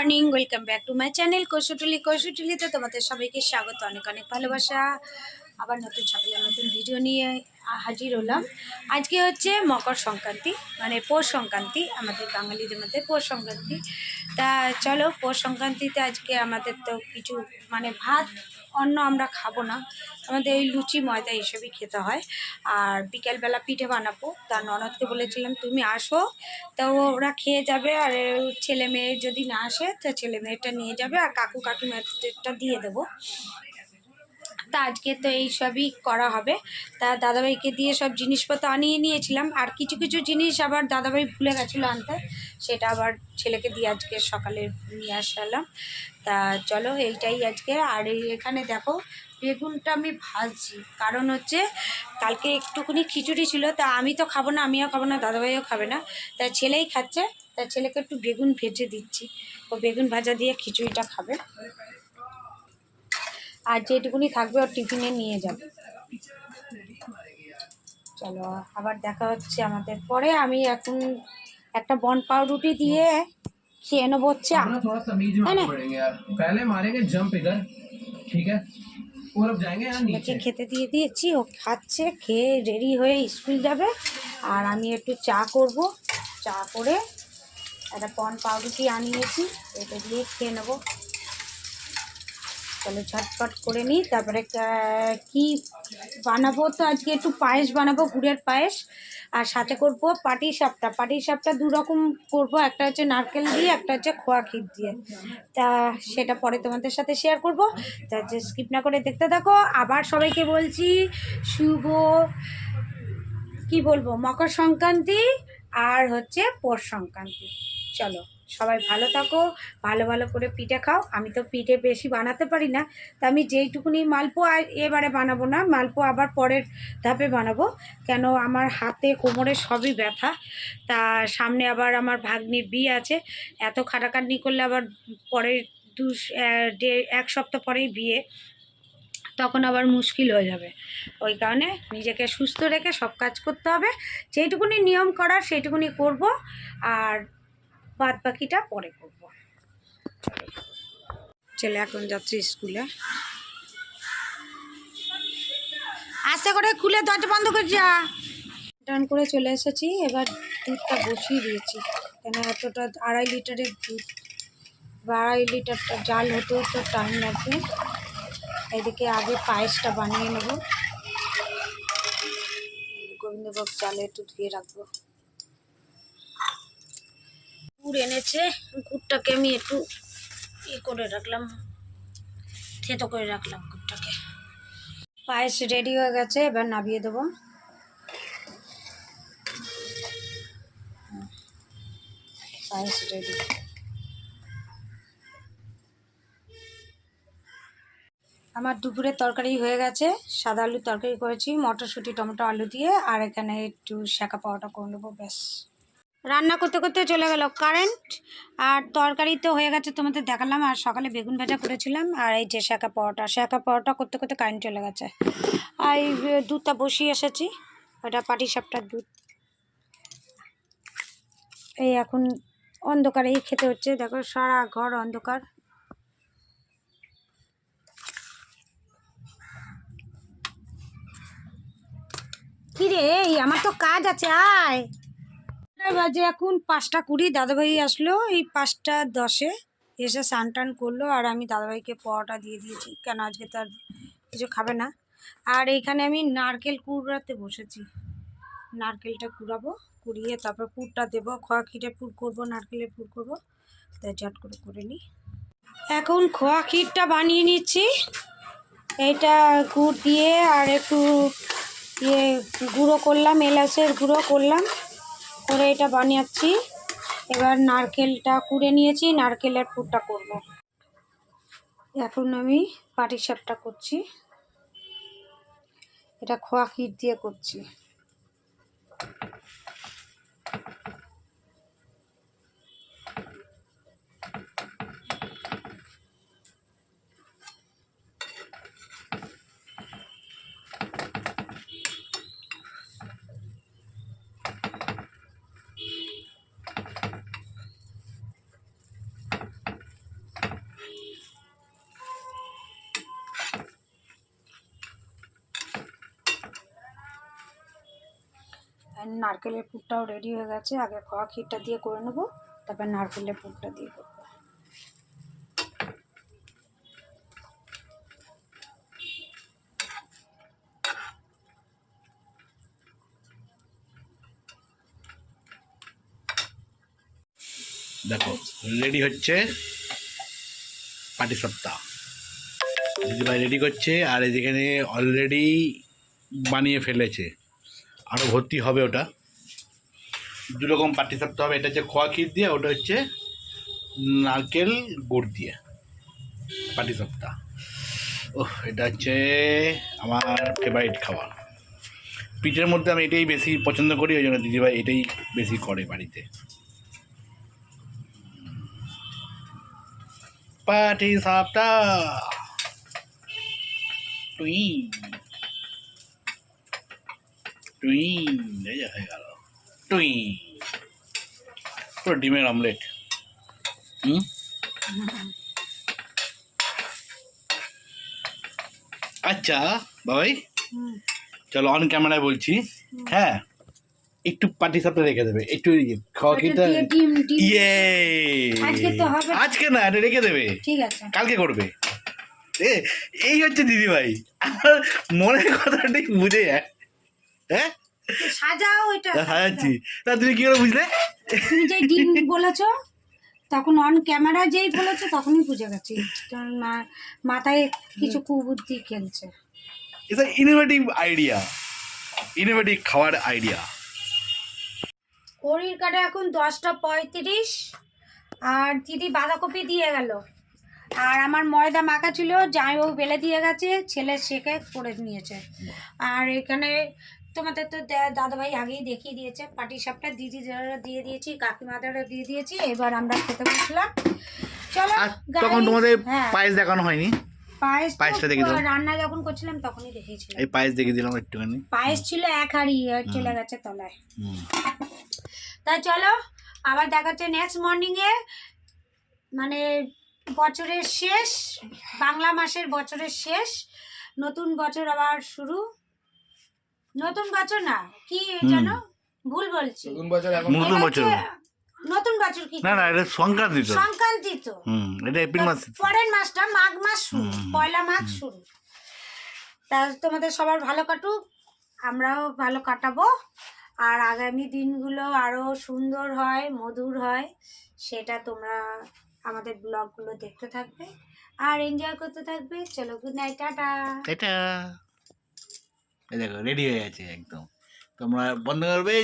Morning welcome back to my channel কৌশুটুলি কৌশুটুলিতে তোমাদের সবাইকে স্বাগত, অনেক অনেক ভালোবাসা। আবার নতুন সকালে নতুন ভিডিও নিয়ে হাজির হলাম। আজকে হচ্ছে মকর সংক্রান্তি মানে পৌষ সংক্রান্তি, আমাদের বাঙালিদের মধ্যে পৌষ সংক্রান্তি। তা চলো, পৌষ সংক্রান্তিতে আজকে আমাদের তো কিছু মানে ভাত, অন্ন আমরা খাব না। আমাদের এই লুচি, ময়দা এসবই খেতে হয়। আর বিকেলবেলা পিঠে বানাবো। তা ননদকে বলেছিলাম, তুমি আসো। তো ওরা খেয়ে যাবে। আর ছেলে মেয়ে যদি না আসে, তো ছেলে মেয়েটা নিয়ে যাবে। আর কাকু কাকিমাটা দিয়ে দেবো। তা আজকে তো এই সবই করা হবে। তা দাদাভাইকে দিয়ে সব জিনিসপত্র আনিয়ে নিয়েছিলাম। আর কিছু কিছু জিনিস আবার দাদাভাই ভুলে গেছিল আনতে। সেটা আবার ছেলেকে দিয়ে আজকে সকালে নিয়ে আসালাম তা চলো এইটাই আজকে। আর এখানে দেখো, বেগুনটা আমি ভাজছি। কারণ হচ্ছে কালকে একটুখানি খিচুড়ি ছিল, তা আমি তো খাব না, আমিও খাব না, দাদাভাইও খাবে না। তা ছেলেই খাচ্ছে, তা ছেলেকে একটু বেগুন ভেজে দিচ্ছি। ও বেগুন ভাজা দিয়ে খিচুড়িটা খাবে। আর যেটুকুনি থাকবে ওর টিফিনে নিয়ে যাব। চলো আবার দেখা হচ্ছে আমাদের। পরে আমি এখন একটা বন পাউরুটি দিয়ে খেয়ে নেব হচ্ছে ছেলেকে খেতে দিয়ে দিয়েছি ও খাচ্ছে খেয়ে রেডি হয়ে স্কুল যাবে। আর আমি একটু চা করব। চা করে একটা পন পাউরুটি আনিয়েছি এটা দিয়ে খেয়ে নেব। চলো ঝটপট করে নিই। তারপরে কি বানাবো তো আজকে? একটু পায়েস বানাবো, গুড়ের পায়েস। আর সাথে করব পাটি সাপটা। পাটি সাপটা দু রকম করব। একটা হচ্ছে নারকেল দিয়ে, একটা হচ্ছে খোয়া ক্ষীর দিয়ে। তা সেটা পরে তোমাদের সাথে শেয়ার করব। তা স্কিপ না করে দেখতে থাকো। আবার সবাইকে বলছি, শুভ, কি বলব, মকর সংক্রান্তি আর হচ্ছে পৌষ সংক্রান্তি। চলো। সবাই ভালো থাকো, ভালো ভালো করে পিঠে খাও। আমি তো পিঠে বেশি বানাতে পারি না, তা আমি যেইটুকুনি মালপো এবারে বানাবো না মালপো আবার পরের ধাপে বানাবো। কেন আমার হাতে, কোমরে সবই ব্যথা, তা সামনে আবার আমার ভাগ্নির বিয়ে আছে, এত খাটাখাটনি করলে আবার পরের দু এক সপ্তাহ পরেই বিয়ে, তখন আবার মুশকিল হয়ে যাবে। ওই কারণে নিজেকে সুস্থ রেখে সব কাজ করতে হবে, যেইটুকুনি নিয়ম করার সেইটুকুনি করব, আর বাদ বাকিটা পরে করব। ছেলে এখন যাচ্ছে স্কুলে। আস্তে করে খুলে দরজা বন্ধ করে যা। টান করে চলে এসেছি, এবার দুধটা বসিয়ে দিয়েছি। কেন এতটা আড়াই লিটারের দুধ? বা আড়াই লিটারটা জাল হতে হতে টাইম লাগবে। এদিকে আগে পায়েসটা বানিয়ে নেব। গোবিন্দভোগ চালে একটু ধুয়ে রাখব। গুড় এনেছে গুড়টাকে আমি একটু ই করে রাখলাম, থেতো করে রাখলাম গুড়টাকে পায়েস রেডি হয়ে গেছে, এবার নামিয়ে দেবো। পায়েস রেডি আমার দুপুরের তরকারি হয়ে গেছে, সাদা আলুর তরকারি করেছি, মটরশুঁটি, টমেটো, আলু দিয়ে, আর এখানে একটু শাঁকা পাওয়াটা করে নেব, ব্যাস। রান্না করতে করতে চলে গেল কারেন্ট আর তরকারি তো হয়ে গেছে তোমাদের দেখালাম, আর সকালে বেগুন ভাজা করেছিলাম, আর এই যে শাঁকা পরোটা শাঁকা পরোটা করতে করতে কারেন্ট চলে গেছে। আর দুধটা বসিয়ে এসেছি, ওটা পাটি সাপটার দুধ। এই এখন অন্ধকারেই খেতে হচ্ছে, দেখো সারা ঘর অন্ধকার। কি রে এই আমার তো কাজ আছে, আয়। বাজে এখন পাঁচটা কুড়ি, দাদাভাই আসলো, এই পাঁচটা দশে এসে স্নান টান করল আর আমি দাদাভাইকে পরোটা দিয়ে দিয়েছি, কেন আজকে তার কিছু খাবে না। আর এইখানে আমি নারকেল কুড়াতে বসেছি, নারকেলটা কুড়াবো, কুড়িয়ে তারপর পুরটা দেবো, খোয়া ক্ষীরে পুর করব, নারকেলের পুর করব, তাই ঝট করে করে নিই। এখন খোয়া ক্ষীরটা বানিয়ে নিচ্ছি, এইটা গুড় দিয়ে আর একটু ইয়ে গুঁড়ো করলাম, এলাচের গুঁড়ো করলাম করে এটা বানিয়েছি। এবার নারকেলটা কুড়ে নিয়েছি, নারকেলের পুরটা করব। এখন আমি পাটিসাপটা করছি। এটা খোয়া ক্ষীর দিয়ে করছি। নারকেলের পুরটাও রেডি হয়ে গেছে। আগে খোয়া ক্ষীরটা দিয়ে করে নেব, তারপর নারকেলের পুরটা দিয়ে করব দেখো রেডি হচ্ছে পাটি সপ্তাহ দিদিভাই রেডি করছে, আর যেখানে অলরেডি বানিয়ে ফেলেছে। আরও ভর্তি হবে ওটা। দু রকম পাটি সপ্তাহ হবে। এটা হচ্ছে খোয়া ক্ষীর দিয়ে, ওটা হচ্ছে নারকেল গুড় দিয়ে। পাটি সপ্তাহ ও এটা হচ্ছে আমার ফেভারিট খাবার। পিঠের মধ্যে আমি এটাই বেশি পছন্দ করি, ওই জন্য দিদিভাই এটাই বেশি করে বাড়িতে। পাটি সাপটা টুই। টুই এই যে হয়ে গেল। টুই পুরো ডিমের অমলেট হুম? আচ্ছা বাবাই। চলো অন ক্যামেরায় বলছি। হ্যাঁ? একটু পাটি সাপটা রেখে দেবে। একটু খাওয়া ওটা খেতে দিয়ে ডিম ডিম। ইয়ে আজকে তো আজকে না এটা রেখে দেবে। কালকে করবে। এই হচ্ছে দিদিভাই। আমার মনের কথা ঠিক বুঝে যায়। হ্যাঁ? সাজাও এটা সাজাচ্ছি তা তুমি কি করে বুঝলে? তুমি যে ডিম বলেছ তখন অন ক্যামেরা যেই বলেছ তখনই বুঝে গেছি। কারণ মা- মাথায় কিছু কুবুদ্ধি খেলছে। এটা ইনোভেটিভ আইডিয়া ইনোভেটিভ খাওয়ার আইডিয়া ঘড়ির কাটা এখন দশটা পঁয়ত্রিশ আর দিদি বাঁধাকপি দিয়ে গেল। আর আমার ময়দা মাখা ছিল জামাইবাবু বেলে দিয়ে গেছে ছেলে শেখে করে নিয়েছে। আর এখানে তোমাদের তো দাদাভাই আগেই দেখিয়ে দিয়েছে। পাটি সাপটা দিদিদেরও দিয়ে দিয়েছি কাকিমাদেরও দিয়ে দিয়েছি এবার আমরা খেতে বসলাম। চলো তখন তোমাদের হ্যাঁ, পায়েস দেখানো হয়নি? পায়েস পায়েসটা দেখে দাও। রান্না যখন করছিলাম তখনই দেখিয়েছিলাম। এই পায়েস দেখে দিলাম একটুখানি। পায়েস ছিল এক হাড়ি আর চলে গেছে তলায়। তা চলো আবার দেখাচ্ছে নেক্সট মর্নিংয়ে মানে বছরের শেষ বাংলা মাসের বছরের শেষ নতুন বছর আবার শুরু। নতুন বছর না কি যেন ভুল বলছি। নতুন বছর এখন নতুন বছর নতুন বছর কি না না এটা সংক্রান্তি তো সংক্রান্তি তো। হুম এটা এপ্রিল মাস। পরের মাসটা মাঘ মাস শুরু পয়লা মাঘ শুরু। তা তোমাদের সবার ভালো কাটুক আমরাও ভালো কাটাবো। আর আগামী দিনগুলো আরও সুন্দর হয় মধুর হয় সেটা তোমরা আমাদের ব্লগগুলো দেখতে থাকবে। আর এনজয় করতে থাকবে। চলো গুড নাইট টাটা। এটা দেখো রেডি হয়ে গেছে একদম। তোমরা বন্ধ করবে